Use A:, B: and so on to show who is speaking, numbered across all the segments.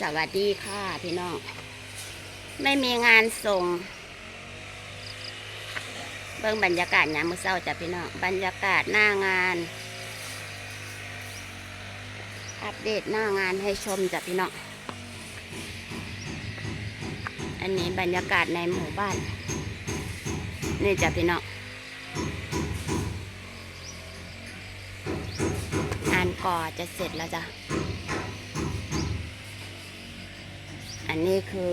A: สวัสดีค่ะพี่น้อง ไม่มีงานส่ง เบิ่งบรรยากาศยามมื้อเช้าจ้ะพี่น้อง บรรยากาศหน้างาน อัปเดตหน้างานให้ชมจ้ะพี่น้อง อันนี้บรรยากาศในหมู่บ้าน นี่จ้ะพี่น้อง งานก่อจะเสร็จแล้วจ้ะ อันนี้คือ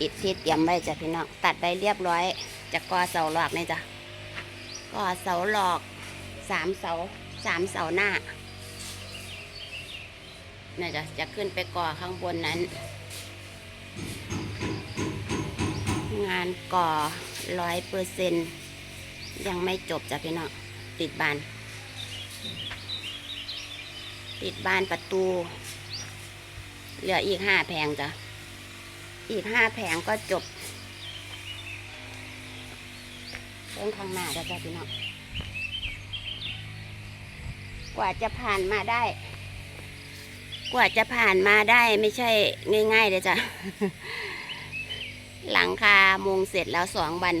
A: อิฐที่เตรียมไว้จ้ะพี่น้อง ตัดไปเรียบร้อยจากกอเสาหลอกนี่จ้ะก่อเสาหลอกสามเสาสามเสาหน้าเนี่ยจะจะขึ้นไปก่อข้างบนนั้น งานก่อร้อยเปอร์เซ็นยังไม่จบจ้ะพี่น้องติดบาน ติดบานประตู เหลืออีกห้าแผงจ้ะ อีกห้าแผงก็จบเรื่องข้างหน้าจ้ะจ้ะพี่น้องกว่าจะผ่านมาได้ กว่าจะผ่านมาได้ไม่ใช่ง่ายๆเลยจ้ะ หลังคามุงเสร็จแล้วสองวัน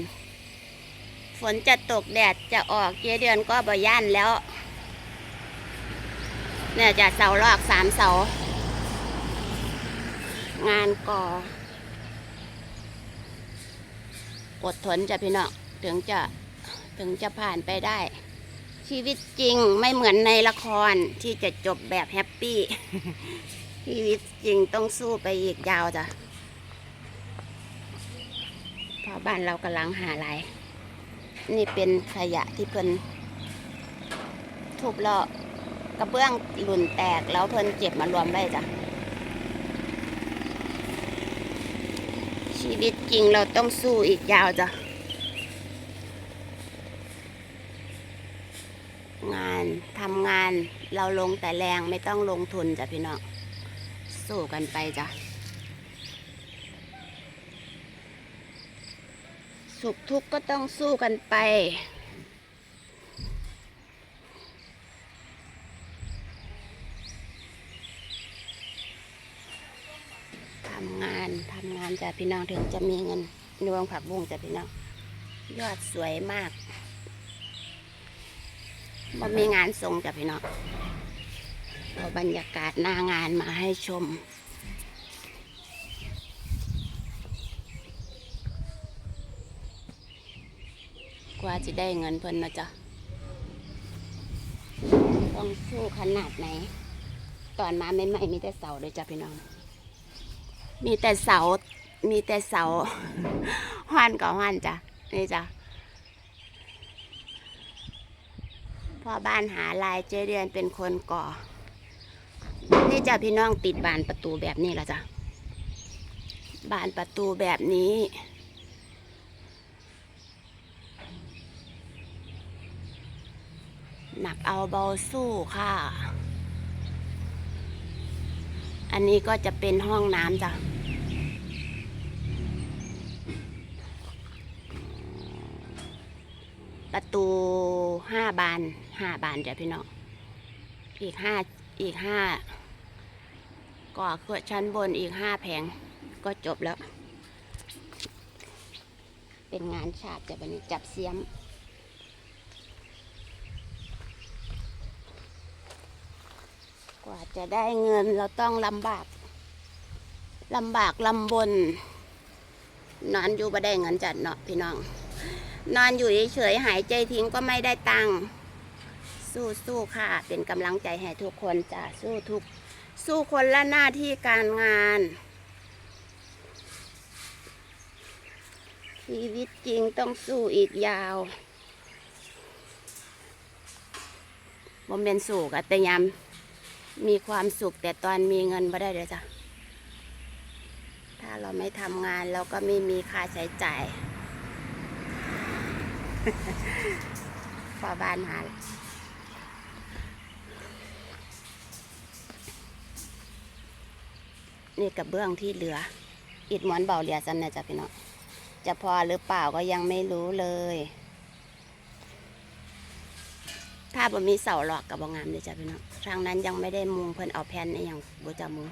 A: ฝนจะตกแดดจะออกเจเดือนก็บ่ย่านแล้ว เนี่ยจะเสาลอกสามเสา งานก่ออดทนจ้ะพี่น้องถึงจะถึงจะผ่านไปได้ ชีวิตจริงไม่เหมือนในละครที่จะจบแบบแฮปปี้ชีวิตจริงต้องสู้ไปอีกยาวจ้ะเพราะบ้านเรากำลังหาอะไร นี่เป็นขยะที่เพิ่นทุบแล้วกระเบื้องหลุนแตกแล้วเพิ่นเจ็บมารวมไว้จ้ะ ชีวิตจริงเราต้องสู้อีกยาวจ้ะ งานทำงานเราลงแต่แรงไม่ต้องลงทุนจ้ะพี่น้อง สู้กันไปจ้ะ สุขทุกข์ก็ต้องสู้กันไป ทำงานทำงานจ้ะพี่น้องถึงจะมีเงินนวงผักบุ้งจ้ะพี่น้องยอดสวยมากบ่มีงานส่งจ้ะพี่น้องเอาบรรยากาศหน้างานมาให้ชมกว่าจะได้เงินเพิ่นนะจ๊ะต้องสู้ขนาดไหน ตอนมาใหม่ๆมีแต่เสาเลยจ้ะพี่น้อง มีแต่เสา มีแต่เสาห้านกับห้านจ้ะ นี่จ้ะ พ่อบ้านหาลายเจเรียนเป็นคนก่อ นี่จ้ะพี่น้องติดบานประตูแบบนี้ละจ้ะ บานประตูแบบนี้หนักเอาเบาสู้ค่ะ อันนี้ก็จะเป็นห้องน้ำจ้ะประตูห้าบานห้าบานจ้ะพี่น้องอีกห้าอีกห้าก่อขวดชั้นบนอีกห้าแผงก็จบแล้ว เป็นงานฉาบจ้ะบันนี้จับเสียม กว่าจะได้เงินเราต้องลำบากลำบากลำบน นอนอยู่บ่ได้เงินจัดเนาะพี่น้อง นอนอยู่เฉยๆหายใจทิ้งก็ไม่ได้ตังค์สู้สู้ค่ะ เป็นกำลังใจให้ทุกคนจะสู้ทุก สู้คนละหน้าที่การงาน ชีวิตจริงต้องสู้อีกยาวบ่เป็นสู้กับแต่ยา มีความสุขแต่ตอนมีเงินไม่ได้เลยจ้ะ ถ้าเราไม่ทำงานเราก็ไม่มีค่าใช้จ่ายพอบ้านหานี่กระเบื้องที่เหลือ อิดหมอนเบาเหลียจันนะจ๊ะพี่น้องจะพอหรือเปล่าก็ยังไม่รู้เลย ถ้า บ่มีเสาหลอกกับบ่งามเลยจ้ะพี่น้องทางนั้นยังไม่ได้มุงเพิ่นเอาแผ่นอหย่างบ่จะมุง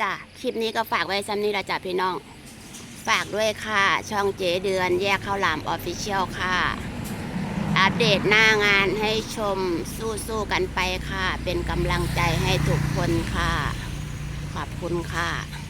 A: จ้ะคลิปนี้ก็ฝากไว้ซ้ำนี้ละจ้ะพี่น้อง ฝากด้วยค่ะ ช่องเจเดือนแยกข้าวหลามออฟฟิเชียลค่ะ อัปเดตหน้างานให้ชมสู้ๆกันไปค่ะ เป็นกำลังใจให้ทุกคนค่ะ ขอบคุณค่ะ